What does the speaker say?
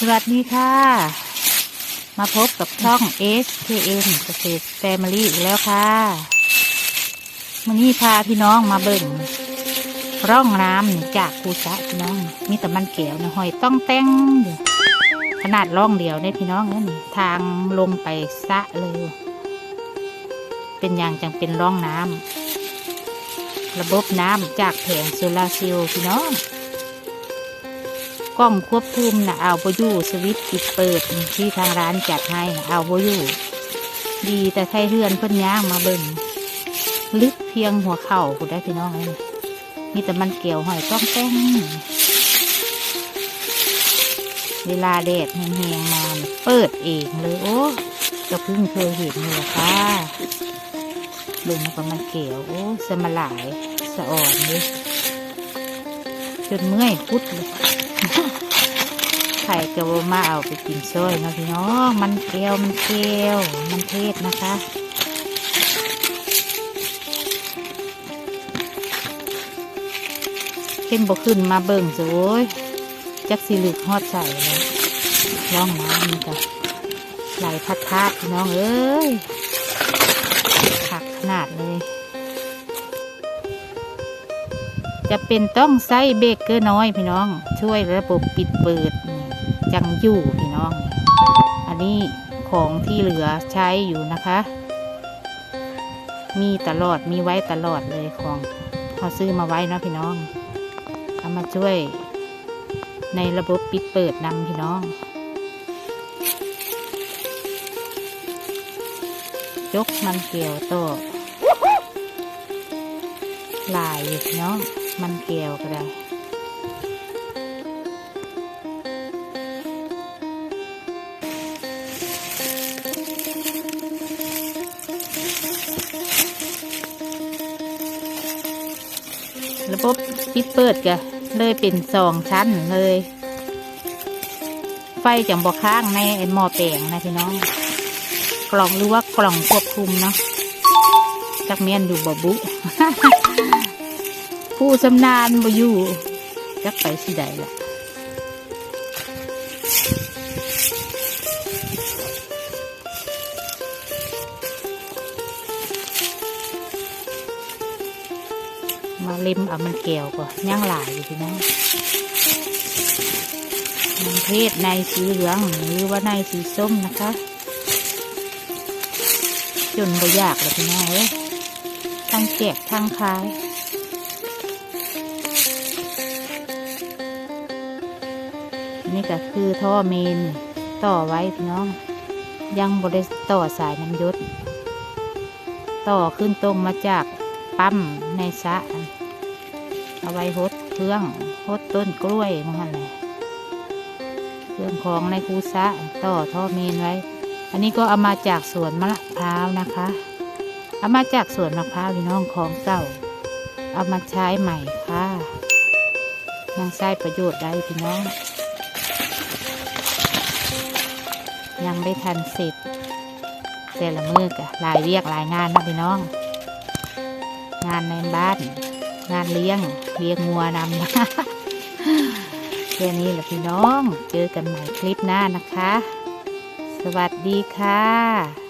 สวัสดีค่ะ มาพบกับช่อง SKN เกษตรแฟมิลี่อีกแล้วค่ะวันนี้พาพี่น้องมาเบิ่งร่องน้ำจากคูสะพี่น้อง มีแต่มันเกลียวนะหอยต้องแต่งขนาดร่องเดียวเนี่ยพี่น้องนี่นทางลงไปสะเลย เป็นอย่างจังเป็นร่องน้ำระบบน้ำจากแผงโซลาร์เซลล์พี่น้อง กล้องควบคุมนะเอาโบยู่สวิตช์ปิดเปิดที่ทางร้านจัดให้เอาโบยู่ดีแต่ไทยเฮือนเพิ่นย่างมาเบิ่งลึกเพียงหัวเข่ากูได้พี่น้องเลยมีแต่มันเกี่ยวหอยต้องแป้งเวลาแดดแห้งๆมาเนี่ยเปิดเองเลยโอ้ก็เพิ่งเคยเห็นเลยค่ะเบิ่งมันก็มันเกี่ยวโอ้สมาหลายสะอ่อนเลยจนเมื่อยพุดเลย ไข่กระโบมาเอาไปกินซ้อยเนาะพี่น้อง มันเกลียวมันเกลียว มันเทศนะคะเข้มบกขึ้นมาเบิ่งสวยจักสิลึกฮอดใส่เลยร่องน้ำนี่ก็ไหลพัดพาดพี่น้องเอ้ยขักขนาดเลย จะเป็นต้องใส่เบกเกอร์น้อยพี่น้อง ช่วยระบบปิดเปิดน จังอยู่พี่น้อง อันนี้ของที่เหลือใช้อยู่นะคะ มีตลอดมีไว้ตลอดเลยของเขาซื้อมาไว้นะพี่น้องเอามาช่วยในระบบปิดเปิดนำพี่น้องยกมันเกี่ยวโตอลายอยู่พี่น้อง มันเกี่ยวก็ได้ ระบบปิดเปิดกะเลยเป็นสองชั้นเลย ไฟจังบอกค้างในไอ้หม้อแปลงนะพี่น้อง กล่องหรือว่ากล่องควบคุมเนาะจักเมียนอยู่บบุ ผู้ชำนาญบ่อยู่จักไปสิใดล่ะ มาเล็มเอามันแก้วก่อนย่างหลายอยู่พี่น้องมันเทศในสีเหลืองหรือว่าในสีส้มนะคะ จนบ่อยากเลยพี่น้องเอ้ยทั้งแกทั้งคายนี่ก็คือท่อเมนต่อไว้พี่น้อง ยังบริต่อสายน้ำยศ ต่อขึ้นตรงมาจาก ปั๊มในสะเอาไว้หดเครื่องหดต้นกล้วยมันเลยเครื่องของในคูสะต่อท่อเมนไว้ อันนี้ก็เอามาจากสวนมะพร้าวนะคะ เอามาจากสวนมะพร้าวพี่น้องของเก่า เอามาใช้ใหม่ค่ะยังใช้ประโยชน์ได้พี่น้อง ยังไม่ทันเสร็จแต่ละมือกะลายเรียกลายงานนะพี่น้อง งานในบ้าน งานเลี้ยงเลี้ยงงัวนำนะแค่นี้แหละพี่น้อง เจอกันใหม่คลิปหน้านะคะ สวัสดีค่ะ